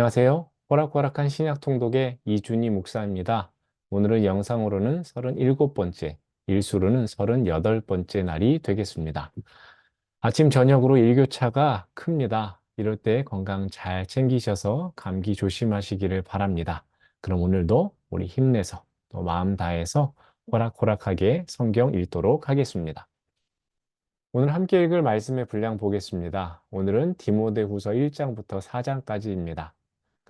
안녕하세요. 호락호락한 신약 통독의 이준희 목사입니다. 오늘은 영상으로는 37번째, 일수로는 38번째 날이 되겠습니다. 아침 저녁으로 일교차가 큽니다. 이럴 때 건강 잘 챙기셔서 감기 조심하시기를 바랍니다. 그럼 오늘도 우리 힘내서 또 마음 다해서 호락호락하게 성경 읽도록 하겠습니다. 오늘 함께 읽을 말씀의 분량 보겠습니다. 오늘은 디모데후서 1장부터 4장까지입니다.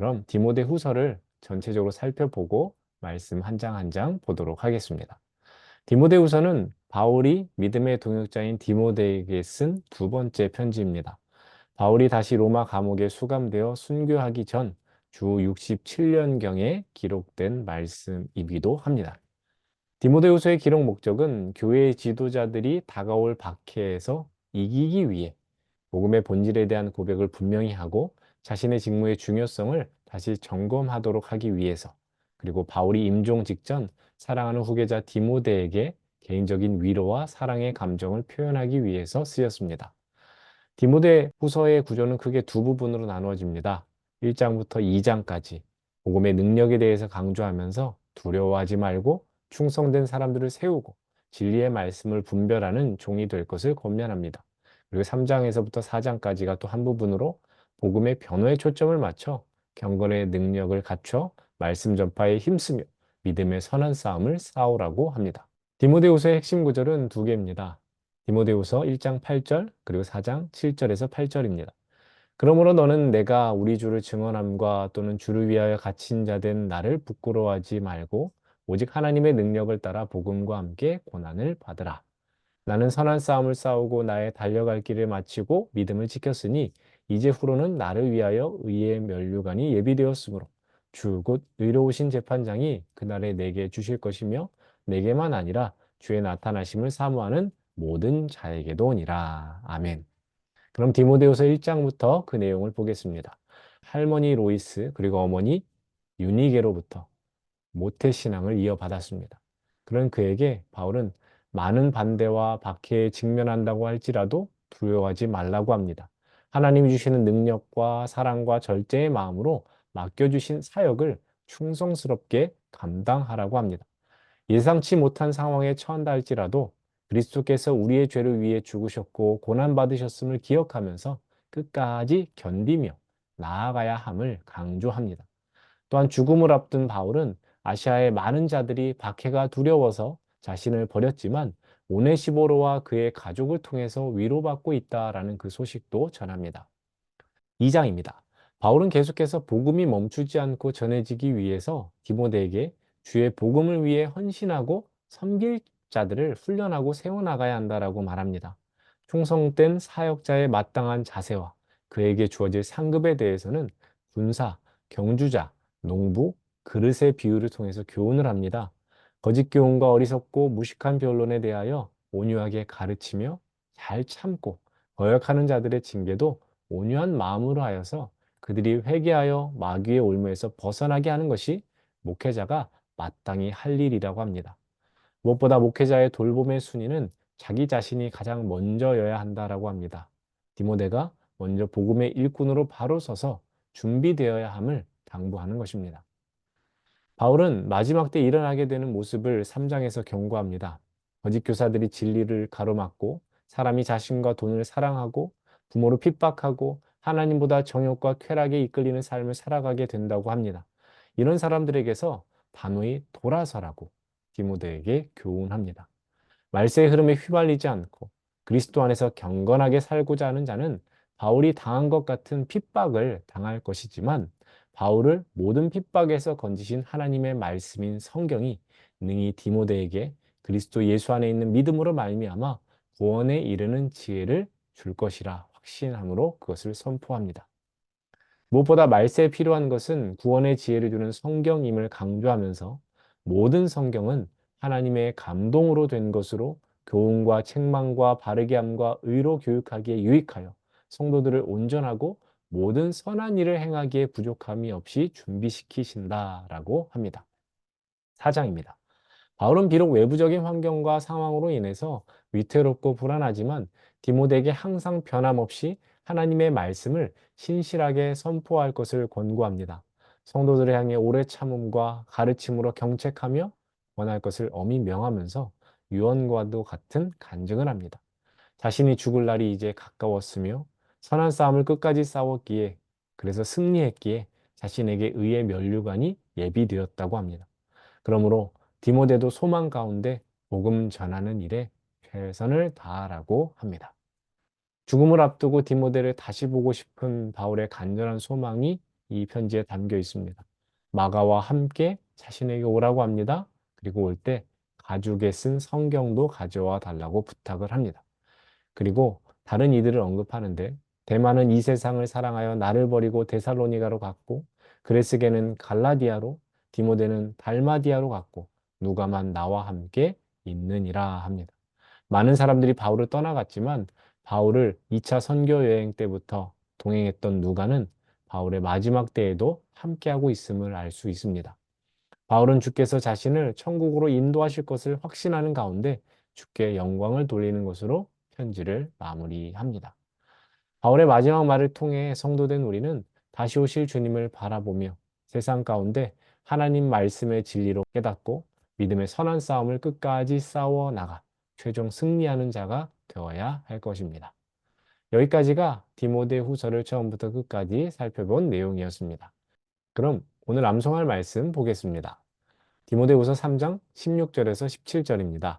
그럼 디모데 후서를 전체적으로 살펴보고 말씀 한 장 한 장 보도록 하겠습니다. 디모데 후서는 바울이 믿음의 동역자인 디모데에게 쓴 두 번째 편지입니다. 바울이 다시 로마 감옥에 수감되어 순교하기 전 주 67년경에 기록된 말씀이기도 합니다. 디모데후서의 기록 목적은 교회의 지도자들이 다가올 박해에서 이기기 위해 복음의 본질에 대한 고백을 분명히 하고 자신의 직무의 중요성을 다시 점검하도록 하기 위해서 그리고 바울이 임종 직전 사랑하는 후계자 디모데에게 개인적인 위로와 사랑의 감정을 표현하기 위해서 쓰였습니다. 디모데 후서의 구조는 크게 두 부분으로 나누어집니다. 1장부터 2장까지 복음의 능력에 대해서 강조하면서 두려워하지 말고 충성된 사람들을 세우고 진리의 말씀을 분별하는 종이 될 것을 권면합니다. 그리고 3장에서부터 4장까지가 또 한 부분으로 복음의 변호에 초점을 맞춰 경건의 능력을 갖춰 말씀 전파에 힘쓰며 믿음의 선한 싸움을 싸우라고 합니다. 디모데후서의 핵심 구절은 두 개입니다. 디모데후서 1장 8절 그리고 4장 7절에서 8절입니다. 그러므로 너는 내가 우리 주를 증언함과 또는 주를 위하여 갇힌 자 된 나를 부끄러워하지 말고 오직 하나님의 능력을 따라 복음과 함께 고난을 받으라. 나는 선한 싸움을 싸우고 나의 달려갈 길을 마치고 믿음을 지켰으니 이제 후로는 나를 위하여 의의 면류관이 예비되었으므로 주 곧 의로우신 재판장이 그날에 내게 주실 것이며 내게만 아니라 주의 나타나심을 사모하는 모든 자에게도니라. 아멘. 그럼 디모데후서 1장부터 그 내용을 보겠습니다. 할머니 로이스 그리고 어머니 유니게로부터 모태 신앙을 이어받았습니다. 그런 그에게 바울은 많은 반대와 박해에 직면한다고 할지라도 두려워하지 말라고 합니다. 하나님이 주시는 능력과 사랑과 절제의 마음으로 맡겨주신 사역을 충성스럽게 감당하라고 합니다. 예상치 못한 상황에 처한다 할지라도 그리스도께서 우리의 죄를 위해 죽으셨고 고난받으셨음을 기억하면서 끝까지 견디며 나아가야 함을 강조합니다. 또한 죽음을 앞둔 바울은 아시아의 많은 자들이 박해가 두려워서 자신을 버렸지만 오네시보로와 그의 가족을 통해서 위로받고 있다라는 그 소식도 전합니다. 2장입니다. 바울은 계속해서 복음이 멈추지 않고 전해지기 위해서 디모데에게 주의 복음을 위해 헌신하고 섬길 자들을 훈련하고 세워나가야 한다라고 말합니다. 충성된 사역자의 마땅한 자세와 그에게 주어질 상급에 대해서는 군사, 경주자, 농부, 그릇의 비유를 통해서 교훈을 합니다. 거짓 교훈과 어리석고 무식한 변론에 대하여 온유하게 가르치며 잘 참고 거역하는 자들의 징계도 온유한 마음으로 하여서 그들이 회개하여 마귀의 올무에서 벗어나게 하는 것이 목회자가 마땅히 할 일이라고 합니다. 무엇보다 목회자의 돌봄의 순위는 자기 자신이 가장 먼저여야 한다라고 합니다. 디모데가 먼저 복음의 일꾼으로 바로 서서 준비되어야 함을 당부하는 것입니다. 바울은 마지막 때 일어나게 되는 모습을 3장에서 경고합니다. 거짓 교사들이 진리를 가로막고 사람이 자신과 돈을 사랑하고 부모를 핍박하고 하나님보다 정욕과 쾌락에 이끌리는 삶을 살아가게 된다고 합니다. 이런 사람들에게서 단호히 돌아서라고 디모데에게 교훈합니다. 말세의 흐름에 휘말리지 않고 그리스도 안에서 경건하게 살고자 하는 자는 바울이 당한 것 같은 핍박을 당할 것이지만 바울을 모든 핍박에서 건지신 하나님의 말씀인 성경이 능히 디모데에게 그리스도 예수 안에 있는 믿음으로 말미암아 구원에 이르는 지혜를 줄 것이라 확신함으로 그것을 선포합니다. 무엇보다 말세에 필요한 것은 구원의 지혜를 주는 성경임을 강조하면서 모든 성경은 하나님의 감동으로 된 것으로 교훈과 책망과 바르게 함과 의로 교육하기에 유익하여 성도들을 온전하고 모든 선한 일을 행하기에 부족함이 없이 준비시키신다라고 합니다. 4장입니다. 바울은 비록 외부적인 환경과 상황으로 인해서 위태롭고 불안하지만 디모데에게 항상 변함없이 하나님의 말씀을 신실하게 선포할 것을 권고합니다. 성도들을 향해 오래 참음과 가르침으로 경책하며 원할 것을 엄히 명하면서 유언과도 같은 간증을 합니다. 자신이 죽을 날이 이제 가까웠으며 선한 싸움을 끝까지 싸웠기에 그래서 승리했기에 자신에게 의의 면류관이 예비되었다고 합니다. 그러므로 디모데도 소망 가운데 복음 전하는 일에 최선을 다하라고 합니다. 죽음을 앞두고 디모데를 다시 보고 싶은 바울의 간절한 소망이 이 편지에 담겨 있습니다. 마가와 함께 자신에게 오라고 합니다. 그리고 올 때 가죽에 쓴 성경도 가져와 달라고 부탁을 합니다. 그리고 다른 이들을 언급하는데 대만은 이 세상을 사랑하여 나를 버리고 데살로니가로 갔고 그레스게는 갈라디아로 디모데는 달마디아로 갔고 누가만 나와 함께 있느니라 합니다. 많은 사람들이 바울을 떠나갔지만 바울을 2차 선교 여행 때부터 동행했던 누가는 바울의 마지막 때에도 함께하고 있음을 알 수 있습니다. 바울은 주께서 자신을 천국으로 인도하실 것을 확신하는 가운데 주께 영광을 돌리는 것으로 편지를 마무리합니다. 바울의 마지막 말을 통해 성도된 우리는 다시 오실 주님을 바라보며 세상 가운데 하나님 말씀의 진리로 깨닫고 믿음의 선한 싸움을 끝까지 싸워 나가 최종 승리하는 자가 되어야 할 것입니다. 여기까지가 디모데 후서를 처음부터 끝까지 살펴본 내용이었습니다. 그럼 오늘 암송할 말씀 보겠습니다. 디모데 후서 3장 16절에서 17절입니다.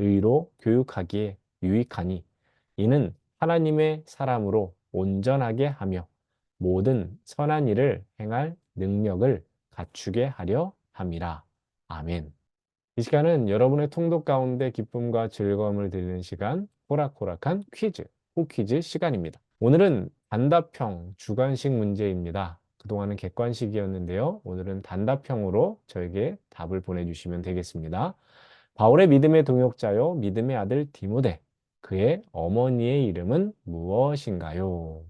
의로 교육하기에 유익하니 이는 하나님의 사람으로 온전하게 하며 모든 선한 일을 행할 능력을 갖추게 하려 함이라. 아멘. 이 시간은 여러분의 통독 가운데 기쁨과 즐거움을 드리는 시간, 호락호락한 퀴즈, 호퀴즈 시간입니다. 오늘은 단답형 주관식 문제입니다. 그동안은 객관식이었는데요. 오늘은 단답형으로 저에게 답을 보내주시면 되겠습니다. 바울의 믿음의 동역자요, 믿음의 아들 디모데. 그의 어머니의 이름은 무엇인가요?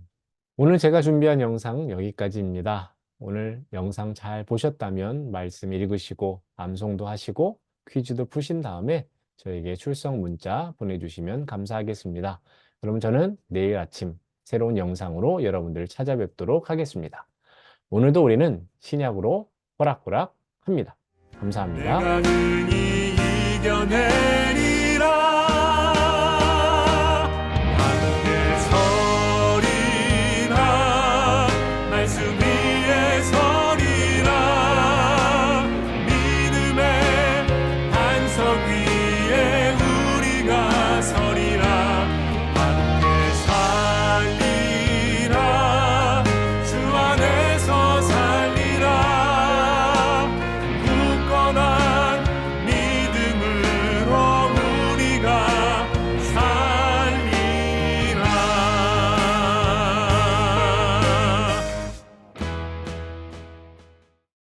오늘 제가 준비한 영상 여기까지입니다. 오늘 영상 잘 보셨다면 말씀 읽으시고 암송도 하시고 퀴즈도 푸신 다음에 저에게 출석 문자 보내주시면 감사하겠습니다. 그럼 저는 내일 아침 새로운 영상으로 여러분들 찾아뵙도록 하겠습니다. 오늘도 우리는 신약으로 호락호락 합니다. 감사합니다. 이겨내